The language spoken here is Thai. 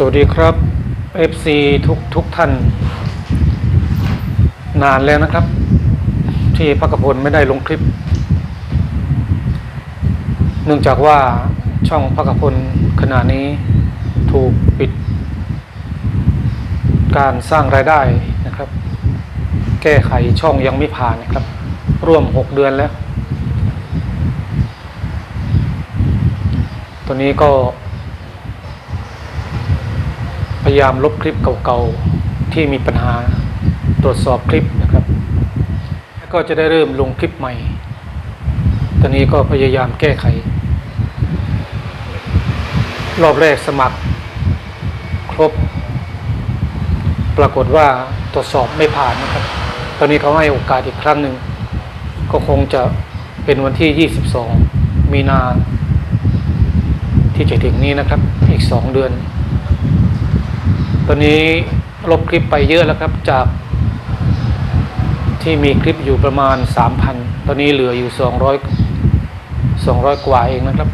สวัสดีครับ FC ทุกทุกท่าน นานแล้วนะครับ ที่พักพลไม่ได้ลงคลิป เนื่องจากว่าช่องพักพลขณะนี้ถูกปิด การสร้างรายได้นะครับ แก้ไขช่องยังไม่ผ่านนะครับ ร่วม 6 เดือนแล้ว ตัวนี้ก็ ยามลบคลิปเก่าๆที่มีปัญหาตรวจสอบคลิปนะครับ แล้วก็จะได้เริ่มลงคลิปใหม่ ตอนนี้ก็พยายามแก้ไข รอบแรกสมัคร ครบ ปรากฏว่าตรวจสอบไม่ผ่านนะครับ ตอนนี้เขาให้โอกาสอีกครั้งหนึ่ง ก็คงจะเป็นวันที่ 22 มีนาที่จะถึงนี้นะครับ อีก 2 เดือน ตอนนี้ลบคลิปไปเยอะแล้วครับจาก ที่มีคลิปอยู่ประมาณ 3,000 ตอนนี้เหลืออยู่ 200 200 กว่าเองนะครับ